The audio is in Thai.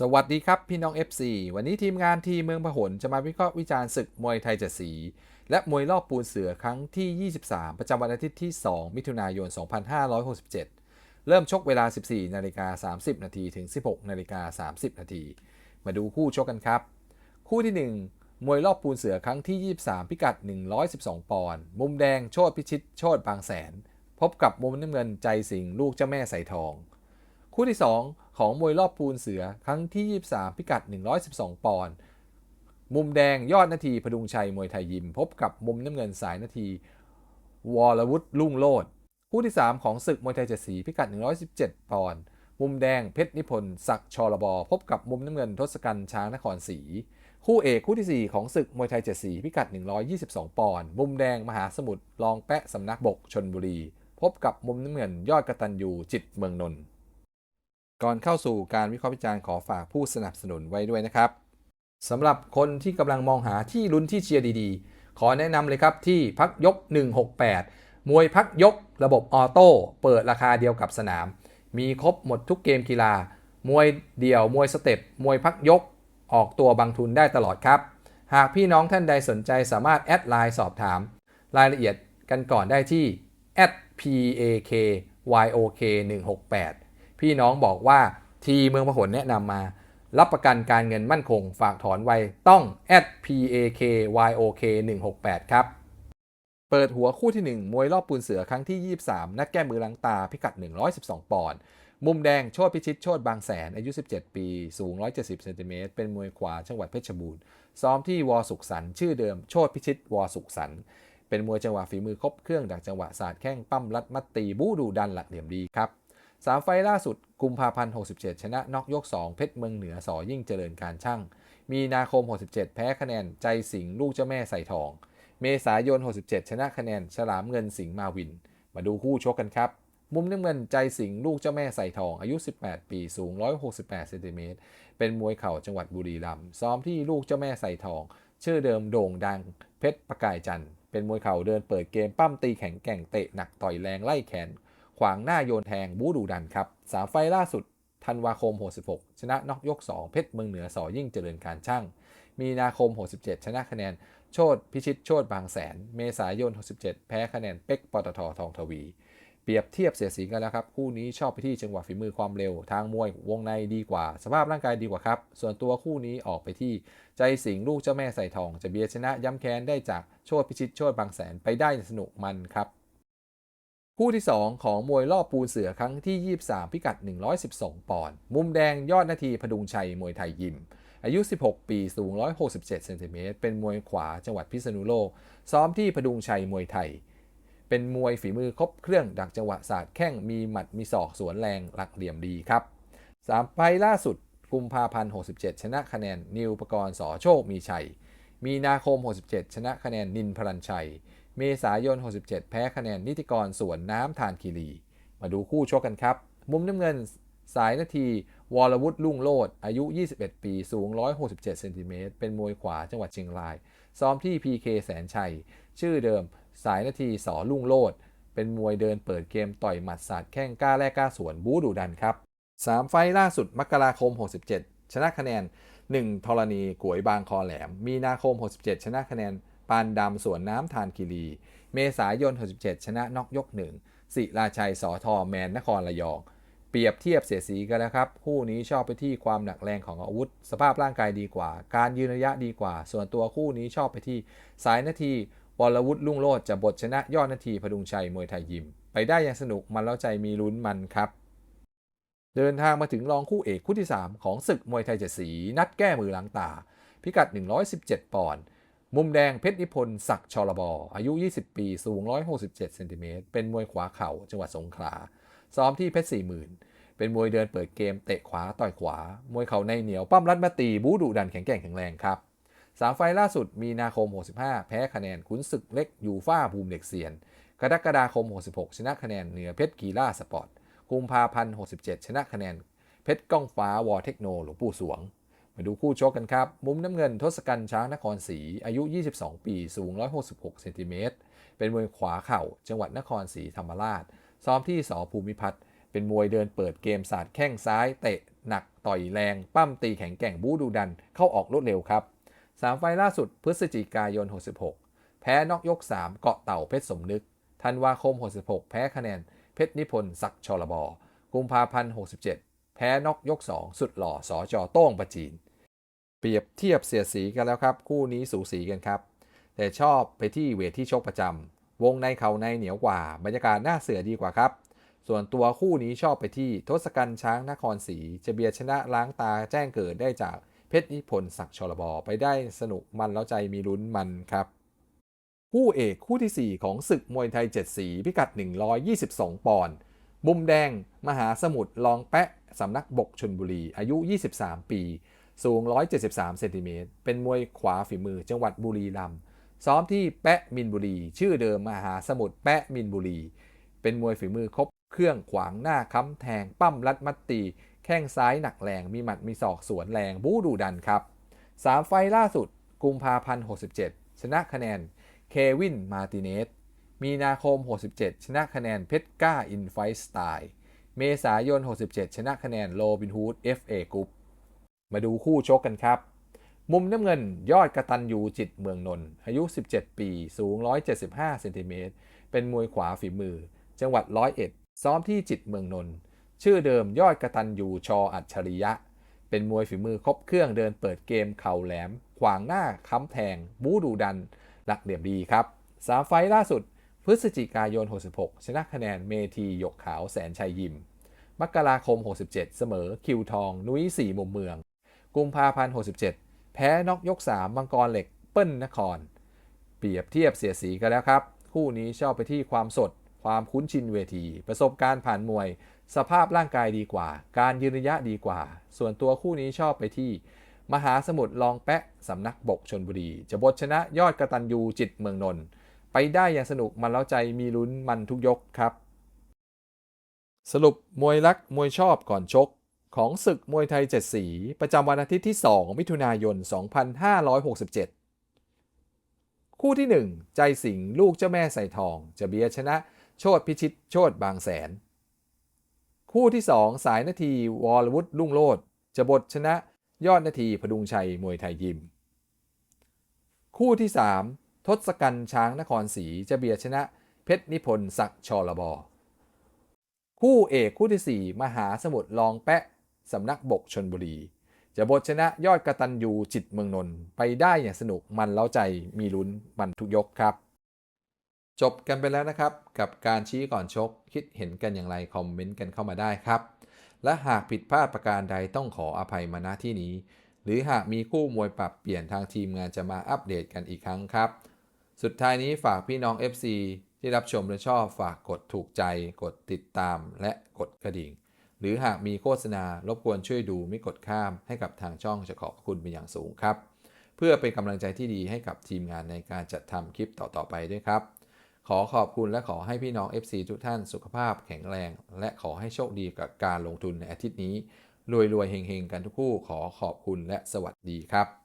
สวัสดีครับ พี่น้อง FC วันนี้ทีมงานทีเมืองพหลจะมาวิเคราะห์วิจารณ์ศึกมวยไทยเจ็ดสี และมวยรอบปูนเสือครั้งที่ 23 ประจำวันอาทิตย์ที่ 2 มิถุนายน 2567 เริ่มชกเวลา 14 นาฬิกา 30 นาทีถึง 16 นาฬิกา 30 นาที มาดูคู่ชกกันครับ คู่ที่ 1 มวยรอบปูนเสือครั้งที่ 23 พิกัด 112 ปอนด์มุมแดงโชดพิชิต โชดบางแสน พบกับมุมน้ำเงินใจสิงลูกเจ้าแม่ใสทอง คู่ที่ 2 ของมวยรอบปูนเสือครั้งที่ 23 พิกัด 112 ปอนด์มุมแดงยอดนาทีพดุงชัยมวยไทยยิม พบกับมุมน้ำเงินสายนาที วรวุฒิลุ่งโลดคู่ที่ 3 ของศึกมวยไทยเจ็ดสีพิกัด 117 ปอนด์มุมแดงเพชรนิพนธ์ศักชลบพบกับมุมน้ำเงินทศกัณฐ์ช้างนครศรีคู่เอกคู่ที่ 4 ของศึกมวยไทยเจ็ดสีพิกัด 122 ปอนด์มุมแดงมหาสมุทรรองแปะสำนักบกชนบุรี พบกับมุมน้ำเงินยอดกตัญญูจิตเมืองนนท์ ก่อนเข้าสู่การวิเคราะห์วิจารณ์ขอฝากผู้สนับสนุนไว้ด้วยนะครับสำหรับคนที่กำลังมองหาที่ลุ้นที่เชียร์ดีๆ ขอแนะนำเลยครับที่พักยก 168 มวยพักยกระบบออโต้เปิดราคาเดียวกับสนาม มีครบหมดทุกเกมกีฬา มวยเดี่ยว มวยสเต็ป มวยพักยก ออกตัวบางทุนได้ตลอดครับ หากพี่น้องท่านใดสนใจสามารถแอดไลน์สอบถาม รายละเอียดกันก่อนได้ที่ @pakyok 168 พี่น้องบอกว่าทีเมืองพหลแนะนำมา รับประกันการเงินมั่นคง ฝากถอนไวต้อง @pakyok 168ครับ เปิดหัวคู่ที่ 1 มวยรอบปูนเสือครั้งที่ 23 นัดแก้มือล้างตาพิกัด 112 ปอนด์มุมแดงโชดพิชิตโชดบางแสน อายุ 17 ปี สูง 170เซนติเมตรเป็นมวยขวาจังหวัดเพชรบูรณ์ ซ้อมที่วอสุขสันต์ชื่อเดิมโชดพิชิตวอสุขสันต์เป็นมวยจังหวะฝีมือครบเครื่องดักจังหวะศาสตร์แข้งปั้มรัดมัดตีบู้ดูดันหลักเหลี่ยมดีครับ สามไฟล์ล่าสุดกุมภาพันธ์67 ชนะน็อกยก 2 เพชรเมืองเหนือสอยิ่งเจริญการช่าง มีนาคม 67 แพ้คะแนนใจสิงห์ลูกเจ้าแม่ใส่ทอง เมษายน 67 ชนะคะแนนฉลามเงินสิงห์มาวิน มาดูคู่ชกกันครับ มุมน้ำเงินใจสิงห์ลูกเจ้าแม่ใส่ทองอายุ 18 ปีสูง 168เซนติเมตรเป็นมวยเข่าจังหวัดบุรีรัมย์ซ้อมที่ลูกเจ้าแม่ใส่ทอง ชื่อเดิมโด่งดัง เพชรประกายจันทร์เป็นมวยเข่าเดินเปิดเกมปั้มตีแข็งแกร่งเตะหนักต่อยแรงไล่แขน วางหน้าโยนแทงบูดูดันครับสามไฟล่าสุดธันวาคม 66 ชนะนอกยก 2 เพชรเมืองเหนือสอยิ่งเจริญการช่าง มีนาคม 67 ชนะคะแนน โชดพิชิตโชดบางแสน เมษายน 67 แพ้คะแนนเป็กปตททองทวี เปรียบเทียบเสียสีกันแล้วครับ คู่นี้ชอบไปที่จังหวะฝีมือความเร็ว ทางมวย วงในดีกว่า สภาพร่างกายดีกว่าครับ ส่วนตัวคู่นี้ออกไปที่ใจสิงลูกเจ้าแม่ใส่ทอง จะเบียชนะย้ำแค้นได้จากโชดพิชิตโชดบางแสนไปได้สนุกมันครับ คู่ที่ 2 ของมวยรอบปูนเสือครั้งที่ 23 พิกัด 112 ปอนด์ มุมแดงยอดนาทีพดุงชัยมวยไทยยิม อายุ 16 ปี สูง 167 เซนติเมตร เป็นมวยขวาจังหวัดพิษณุโลก ซ้อมที่พดุงชัยมวยไทย เป็นมวยฝีมือครบเครื่องดักจังหวะศาสตร์แข้ง มีหมัด มีศอกสวนแรง หลักเหลี่ยมดีครับสามไฟล์ล่าสุดกุมภาพันธ์ 67 ชนะคะแนนนิวปรกรณ์สอโชคมีชัย มีนาคม 67 ชนะคะแนนนินพลันชัย เมษายน 67 แพ้คะแนนนิติกรสวนน้ำทานคีรี มาดูคู่ชกกันครับ มุมน้ำเงินสายนาที วรวุฒิลุ่งโลด อายุ 21 ปี สูง 167 เซนติเมตร เป็นมวยขวาจังหวัดเชียงราย ซ้อมที่ PK แสนชัย ชื่อเดิม สายนาทีสอลุ่งโลด เป็นมวยเดินเปิดเกมต่อยหมัดศาสตร์แข้งกล้าแลกกล้าสวนบู๊ดุดันครับ 3 ไฟล์ล่าสุดมกราคม 67 ชนะคะแนน 1 ธรณีกวยบางคอแหลม มีนาคม 67 ชนะคะแนน ปานดำสวนน้ำทานคีรี เมษายน 67 ชนะนอกยกหนึ่งสิราชัยสอทอแมนนครระยอง เปรียบเทียบเสียสีกันแล้วครับ คู่นี้ชอบไปที่ความหนักแรงของอาวุธ สภาพร่างกายดีกว่า การยืนระยะดีกว่า ส่วนตัวคู่นี้ชอบไปที่ สายนาทีวรวุฒิลุ่งโลดจะบทชนะยอดนาทีพดุงชัยมวยไทยยิม ไปได้อย่างสนุกมันแล้วใจมีลุ้นมันครับ เดินทางมาถึงรองคู่เอกคู่ที่ 3 ของศึกมวยไทยเจ็ดสี นัดแก้มือล้างตา พิกัด 117 ปอนด์ มุมแดงเพชรนิพนธ์ศักชลบออายุ 20 ปี สูง 167 เซนติเมตร เป็นมวยขวาเข่าจังหวัดสงขลา ซ้อมที่เพชร40,000เป็นมวยเดินเปิดเกมเตะขวาต่อยขวา มวยเข่าในเหนียวปั้มรัดมาตีบูดุดันแข็งแกร่งแข็งแรงครับสามไฟล์ล่าสุดมีนาคม 65 แพ้คะแนนขุนศึกเล็กยูฟ่าภูมิเด็กเซียน กรกฎาคม 66 ชนะคะแนนเหนือเพชรกีฬาสปอร์ตกุมภาพันธ์67 ชนะคะแนนเพชรก้องฟ้าวอเทคโนหลวงปู่สวง มาดูคู่ชกกันครับ มุมน้ำเงินทศกัณฐ์ช้างนครศรีอายุ 22 ปี สูง 166เซนติเมตรเป็นมวยขวาเข่า จังหวัดนครศรีธรรมราช ซ้อมที่สอภูมิพัฒน์ เป็นมวยเดินเปิดเกมศาสาดแข้งซ้าย เตะหนักต่อยแรง ปั้มตีแข็งแกร่งบู๊ดูดัน เข้าออกรวดเร็วครับ 3 ไฟล์ล่าสุดพฤศจิกายน 66 แพ้นอกยก 3 เกาะเต่าเพชรสมนึก ธันวาคม 66 แพ้คะแนน เพชรนิพนธ์ศักชลบกุมภาพันธ์ 67 พ้นอกยก 2 สุดหล่อสอจอโต้งประจีน เปรียบเทียบเสียสีกันแล้วครับ คู่นี้สูสีกันครับ แต่ชอบไปที่เวทที่ชกประจำวงในเขาในเหนียวกว่า บรรยากาศน่าเสือดีกว่าครับ ส่วนตัวคู่นี้ชอบไปที่ทศกัณฐ์ช้างนครศรีจะเบียดชนะล้างตาแจ้งเกิดได้จากเพชรนิพนธ์ศักดิ์ชลบไปได้สนุกมันแล้วใจมีลุ้นมันครับคู่เอกคู่ทีสี่ 4 ของศึกมวยไทย 7 สี พิกัด 122 ปอนด์มุมแดง มหาสมุทรลองแปะ สำนักบกชนบุรี อายุ 23 ปี สูง 173 เซนติเมตร เป็นมวยขวาฝีมือจังหวัดบุรีรัมย์ ซ้อมที่แปะมินบุรี ชื่อเดิมมหาสมุทรแปะมินบุรี เป็นมวยฝีมือครบเครื่องขวางหน้าค้ำแทง ปั้มรัดมัดตี แข้งซ้ายหนักแรง มีหมัดมีศอกสวนแรง บู๊ดูดันครับ 3 ไฟล์ล่าสุด กุมภาพันธ์ 67 ชนะคะแนน เควิน มาติเนส มีนาคม 67 ชนะคะแนน เพชรก้า อินไฟสไตล์ เมษายน 67 ชนะคะแนนโรบินฮูด FA กรุ๊ปมาดูคู่ชกกันครับ มุมน้ำเงินยอดกระตันยูจิตเมืองนนท์อายุ 17 ปี สูง 175เซนติเมตรเป็นมวยขวาฝีมือ จังหวัดร้อยเอ็ดซ้อมที่จิตเมืองนนท์ชื่อเดิมยอดกระตันยูชออัจฉริยะ เป็นมวยฝีมือครบเครื่องเดินเปิดเกมเข่าแหลม ขวางหน้าค้ำแทง บูดูดัน หลักเหลี่ยมดีครับ3ไฟล่าสุด พฤศจิกายน 66 ชนะคะแนนเมทีหยกขาวแสนชัยยิม มกราคม 67 เสมอคิวทอง นุ้ยสี่มุมเมือง กุมภาพันธ์ 67 แพ้นอกยก 3 มังกรเหล็ก เปิ้ลนคร เปรียบเทียบเสียสีกันแล้วครับ คู่นี้ชอบไปที่ความสด ความคุ้นชินเวที ประสบการณ์ผ่านมวย สภาพร่างกายดีกว่า การยืนระยะดีกว่า ส่วนตัวคู่นี้ชอบไปที่ มหาสมุทรลองแปะสำนักบกชนบุรี จะบทชนะยอดกระตันยูจิตเมืองนนท์ ไปได้อย่างสนุกมันแล้วใจมีลุ้นมันทุกยกครับ สรุปมวยรักมวยชอบก่อนชก ของศึกมวยไทย 7 สี ประจำวันอาทิตย์ที่ 2 มิถุนายน 2567 คู่ที่ 1 ใจสิงลูกเจ้าแม่ใส่ทอง จะเบียชนะ โชดพิชิต โชดบางแสน คู่ที่ 2 สายนาทีวอลวุฒลุ่งโลดจะบทชนะยอดนาทีพดุงชัยมวยไทยยิม คู่ที่ 3 ทศกัณฐ์ช้างนครศรีจะเบียร์ชนะ เพชรนิพนธ์ศักชอรบอคู่เอกคู่ที่ 4 มหาสมุทรลองแปะสำนักบกชนบุรี จะบทชนะยอดกระตันยูจิตเมืองนนท์ไปได้อย่างสนุกมันเล้าใจมีลุ้นมันทุกยกครับ จบกันไปแล้วนะครับกับการชี้ก่อนชกคิดเห็นกันอย่างไรคอมเมนต์กันเข้ามาได้ครับ และหากผิดพลาดประการใดต้องขออภัยมาณที่นี้ หรือหากมีคู่มวยปรับเปลี่ยนทางทีมงานจะมาอัปเดตกันอีกครั้งครับ สุดท้ายนี้ฝากพี่น้อง FC ที่รับชมและชอบฝากกดถูกใจ กดติดตามและกดกระดิ่ง หรือหากมีโฆษณารบกวนช่วยดูไม่กดข้ามให้กับทางช่องจะขอบคุณเป็นอย่างสูงครับ เพื่อเป็นกำลังใจที่ดีให้กับทีมงานในการจัดทำคลิปต่อๆไปด้วยครับ ขอขอบคุณและขอให้พี่น้อง FC ทุกท่านสุขภาพแข็งแรง และขอให้โชคดีกับการลงทุนในอาทิตย์นี้รวยๆเฮงๆกันทุกคู่ขอขอบคุณและสวัสดีครับ